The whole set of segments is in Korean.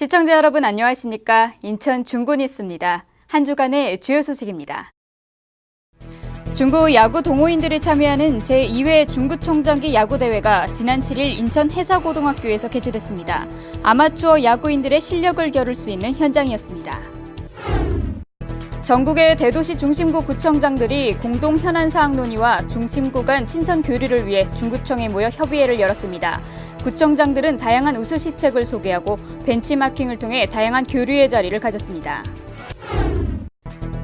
시청자 여러분 안녕하십니까? 인천 중구니스입니다. 한 주간의 주요 소식입니다. 중구 야구 동호인들이 참여하는 제2회 중구청장기 야구대회가 지난 7일 인천 해사고등학교에서 개최됐습니다. 아마추어 야구인들의 실력을 겨룰 수 있는 현장이었습니다. 전국의 대도시 중심구 구청장들이 공동 현안 사항 논의와 중심구 간 친선 교류를 위해 중구청에 모여 협의회를 열었습니다. 구청장들은 다양한 우수 시책을 소개하고 벤치마킹을 통해 다양한 교류의 자리를 가졌습니다.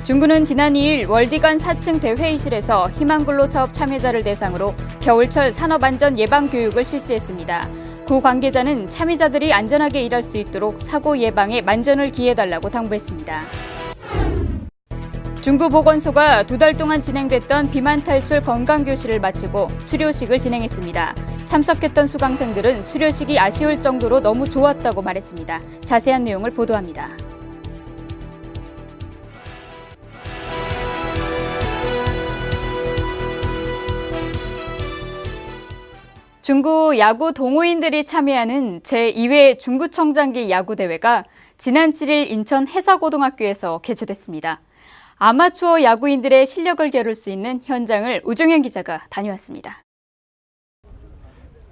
중구는 지난 2일 월디간 4층 대회의실에서 희망근로 사업 참여자를 대상으로 겨울철 산업안전 예방 교육을 실시했습니다. 구 관계자는 참여자들이 안전하게 일할 수 있도록 사고 예방에 만전을 기해달라고 당부했습니다. 중구보건소가 두 달 동안 진행됐던 비만 탈출 건강교실을 마치고 수료식을 진행했습니다. 참석했던 수강생들은 수료식이 아쉬울 정도로 너무 좋았다고 말했습니다. 자세한 내용을 보도합니다. 중구 야구 동호인들이 참여하는 제2회 중구청장기 야구대회가 지난 7일 인천 해사고등학교에서 개최됐습니다. 아마추어 야구인들의 실력을 겨룰 수 있는 현장을 우종현 기자가 다녀왔습니다.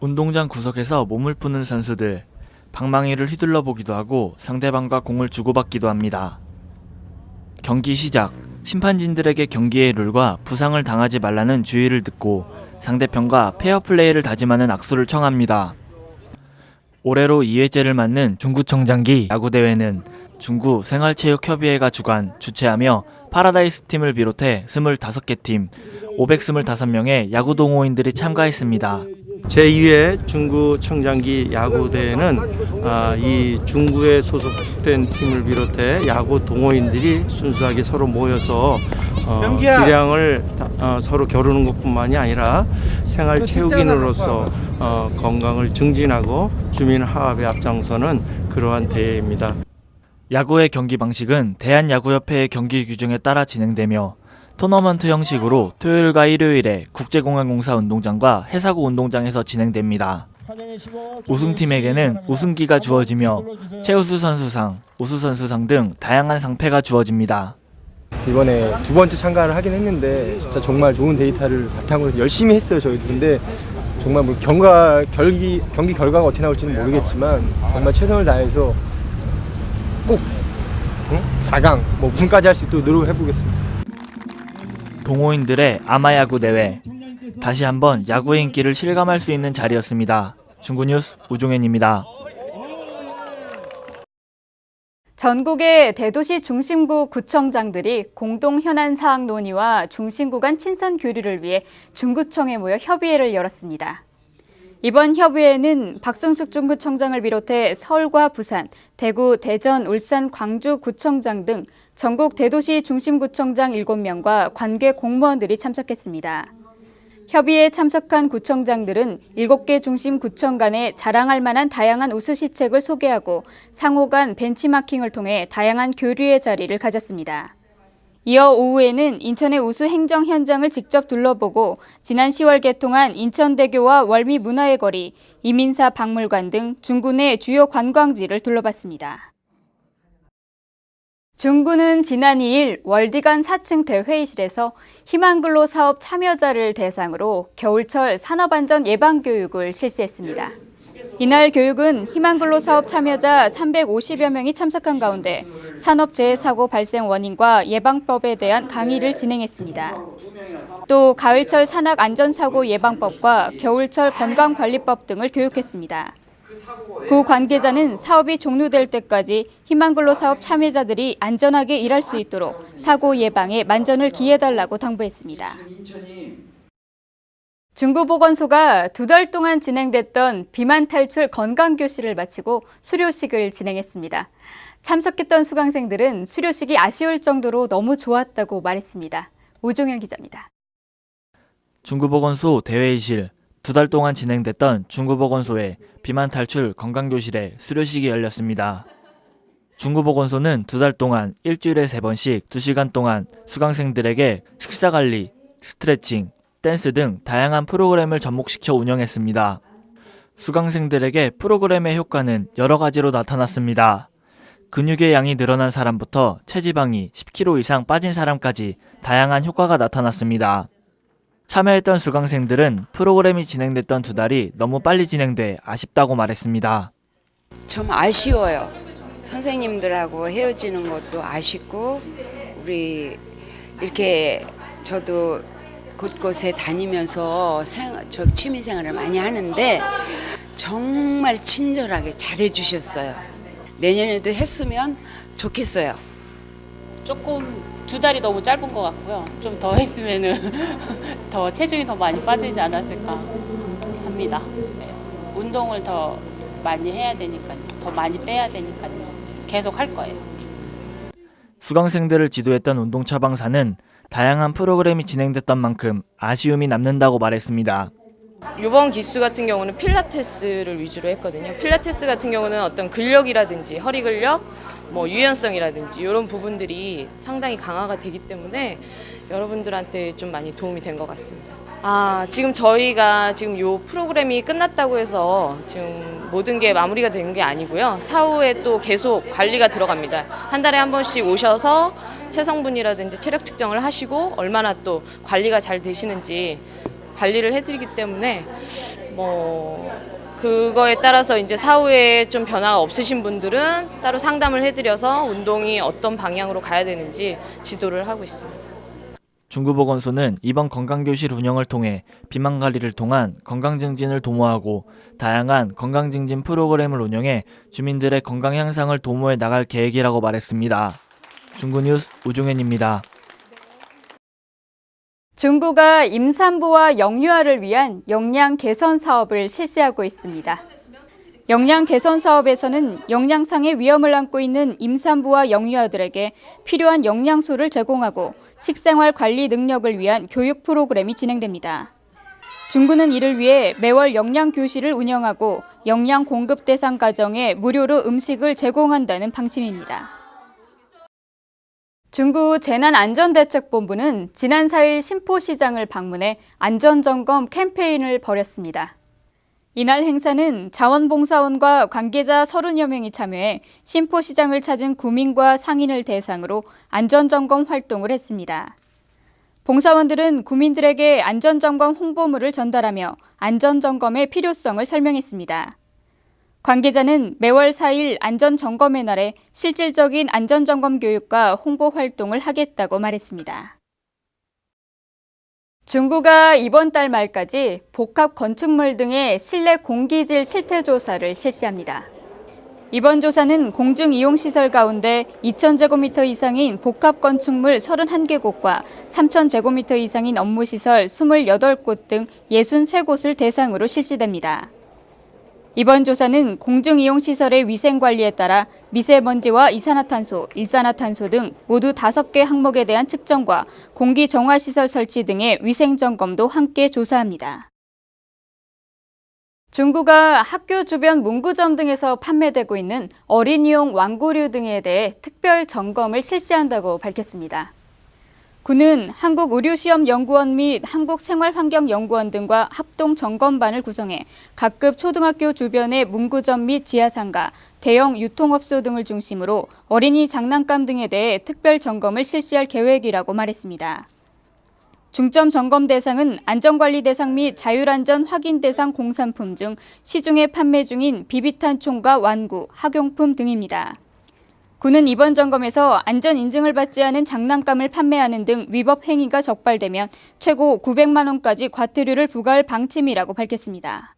운동장 구석에서 몸을 푸는 선수들, 방망이를 휘둘러 보기도 하고 상대방과 공을 주고받기도 합니다. 경기 시작, 심판진들에게 경기의 룰과 부상을 당하지 말라는 주의를 듣고 상대편과 페어 플레이를 다짐하는 악수를 청합니다. 올해로 2회째를 맞는 중구청장기 야구대회는 중구 생활체육협의회가 주관, 주최하며 파라다이스 팀을 비롯해 25개 팀, 525명의 야구 동호인들이 참가했습니다. 제2회 중구 청장기 야구 대회는 아, 이 중구에 소속된 팀을 비롯해 야구 동호인들이 순수하게 서로 모여서 어, 기량을 다- 어, 서로 겨루는 것뿐만이 아니라 생활 체육인으로서 어, 건강을 증진하고 주민 화합에 앞장서는 그러한 대회입니다. 야구의 경기 방식은 대한야구협회의 경기 규정에 따라 진행되며 토너먼트 형식으로 토요일과 일요일에 국제공항공사 운동장과 해사구 운동장에서 진행됩니다. 우승팀에게는 우승기가 주어지며 최우수 선수상, 우수 선수상 등 다양한 상패가 주어집니다. 이번에 두 번째 참가를 하긴 했는데 진짜 정말 좋은 데이터를 바탕으로 열심히 했어요 저희도 근데 정말 뭐 경과 결기 경기 결과가 어떻게 나올지는 모르겠지만 정말 최선을 다해서 꼭 응? 4강 뭐 우승까지 할 수 있도록 노력해 보겠습니다. 동호인들의 아마야구 대회. 다시 한번 야구의 인기를 실감할 수 있는 자리였습니다. 중구뉴스 우종현입니다. 전국의 대도시 중심구 구청장들이 공동 현안 사항 논의와 중심구 간 친선 교류를 위해 중구청에 모여 협의회를 열었습니다. 이번 협의회는 박성숙 중구청장을 비롯해 서울과 부산, 대구, 대전, 울산, 광주 구청장 등 전국 대도시 중심구청장 7명과 관계 공무원들이 참석했습니다. 협의에 참석한 구청장들은 7개 중심 구청 간에 자랑할 만한 다양한 우수 시책을 소개하고 상호 간 벤치마킹을 통해 다양한 교류의 자리를 가졌습니다. 이어 오후에는 인천의 우수 행정 현장을 직접 둘러보고 지난 10월 개통한 인천대교와 월미 문화의 거리, 이민사 박물관 등 중구 내 주요 관광지를 둘러봤습니다. 중구는 지난 2일 월디간 4층 대회의실에서 희망근로 사업 참여자를 대상으로 겨울철 산업안전 예방교육을 실시했습니다. 이날 교육은 희망근로 사업 참여자 350여 명이 참석한 가운데 산업재해 사고 발생 원인과 예방법에 대한 강의를 진행했습니다. 또 가을철 산악 안전사고 예방법과 겨울철 건강관리법 등을 교육했습니다. 구 관계자는 사업이 종료될 때까지 희망근로 사업 참여자들이 안전하게 일할 수 있도록 사고 예방에 만전을 기해달라고 당부했습니다. 중구보건소가 두 달 동안 진행됐던 비만 탈출 건강교실을 마치고 수료식을 진행했습니다. 참석했던 수강생들은 수료식이 아쉬울 정도로 너무 좋았다고 말했습니다. 오종현 기자입니다. 중구보건소 대회의실 두 달 동안 진행됐던 중구보건소의 비만 탈출 건강교실의 수료식이 열렸습니다. 중구보건소는 두 달 동안 일주일에 세 번씩 두 시간 동안 수강생들에게 식사 관리, 스트레칭, 댄스 등 다양한 프로그램을 접목시켜 운영했습니다. 수강생들에게 프로그램의 효과는 여러 가지로 나타났습니다. 근육의 양이 늘어난 사람부터 체지방이 10kg 이상 빠진 사람까지 다양한 효과가 나타났습니다. 참여했던 수강생들은 프로그램이 진행됐던 두 달이 너무 빨리 진행돼 아쉽다고 말했습니다. 좀 아쉬워요. 선생님들하고 헤어지는 것도 아쉽고 우리 이렇게 저도 곳곳에 다니면서 생, 저 취미 생활을 많이 하는데 정말 친절하게 잘해 주셨어요. 내년에도 했으면 좋겠어요. 조금 두 달이 너무 짧은 것 같고요. 좀 더 했으면은 더 체중이 더 많이 빠지지 않았을까 합니다. 네. 운동을 더 많이 해야 되니까요. 더 많이 빼야 되니까요. 계속 할 거예요. 수강생들을 지도했던 운동 처방사는 다양한 프로그램이 진행됐던 만큼 아쉬움이 남는다고 말했습니다. 이번 기수 같은 경우는 필라테스를 위주로 했거든요. 필라테스 같은 경우는 어떤 근력이라든지 허리 근력, 뭐 유연성이라든지 이런 부분들이 상당히 강화가 되기 때문에 여러분들한테 좀 많이 도움이 된 것 같습니다. 아, 지금 저희가 지금 요 프로그램이 끝났다고 해서 지금 모든 게 마무리가 된 게 아니고요. 사후에 또 계속 관리가 들어갑니다. 한 달에 한 번씩 오셔서 체성분이라든지 체력 측정을 하시고 얼마나 또 관리가 잘 되시는지 관리를 해드리기 때문에 뭐 그거에 따라서 이제 사후에 좀 변화가 없으신 분들은 따로 상담을 해드려서 운동이 어떤 방향으로 가야 되는지 지도를 하고 있습니다. 중구보건소는 이번 건강교실 운영을 통해 비만 관리를 통한 건강 증진을 도모하고 다양한 건강 증진 프로그램을 운영해 주민들의 건강 향상을 도모해 나갈 계획이라고 말했습니다. 중구뉴스 우종현입니다. 중구가 임산부와 영유아를 위한 영양 개선 사업을 실시하고 있습니다. 영양 개선 사업에서는 영양상의 위험을 안고 있는 임산부와 영유아들에게 필요한 영양소를 제공하고 식생활 관리 능력을 위한 교육 프로그램이 진행됩니다. 중구는 이를 위해 매월 영양 교실을 운영하고 영양 공급 대상 가정에 무료로 음식을 제공한다는 방침입니다. 중구 재난안전대책본부는 지난 4일 신포시장을 방문해 안전점검 캠페인을 벌였습니다. 이날 행사는 자원봉사원과 관계자 30여 명이 참여해 신포시장을 찾은 구민과 상인을 대상으로 안전점검 활동을 했습니다. 봉사원들은 구민들에게 안전점검 홍보물을 전달하며 안전점검의 필요성을 설명했습니다. 관계자는 매월 4일 안전점검의 날에 실질적인 안전점검 교육과 홍보 활동을 하겠다고 말했습니다. 중구가 이번 달 말까지 복합 건축물 등의 실내 공기질 실태 조사를 실시합니다. 이번 조사는 공중 이용 시설 가운데 2,000제곱미터 이상인 복합 건축물 31개곳과 3,000제곱미터 이상인 업무 시설 28곳 등 63곳을 대상으로 실시됩니다. 이번 조사는 공중이용시설의 위생관리에 따라 미세먼지와 이산화탄소, 일산화탄소 등 모두 5개 항목에 대한 측정과 공기정화시설 설치 등의 위생점검도 함께 조사합니다. 중구가 학교 주변 문구점 등에서 판매되고 있는 어린이용 완구류 등에 대해 특별 점검을 실시한다고 밝혔습니다. 군은 한국의료시험연구원 및 한국생활환경연구원 등과 합동 점검반을 구성해 각급 초등학교 주변의 문구점 및 지하상가, 대형 유통업소 등을 중심으로 어린이 장난감 등에 대해 특별 점검을 실시할 계획이라고 말했습니다. 중점 점검 대상은 안전관리 대상 및 자율안전 확인 대상 공산품 중 시중에 판매 중인 비비탄 총과 완구, 학용품 등입니다. 군은 이번 점검에서 안전 인증을 받지 않은 장난감을 판매하는 등 위법 행위가 적발되면 최고 900만 원까지 과태료를 부과할 방침이라고 밝혔습니다.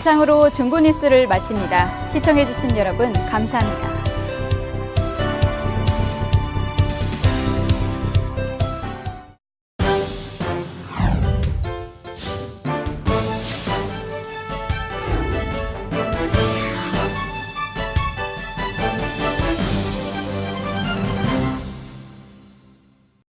이상으로 중구 뉴스를 마칩니다. 시청해주신 여러분 감사합니다.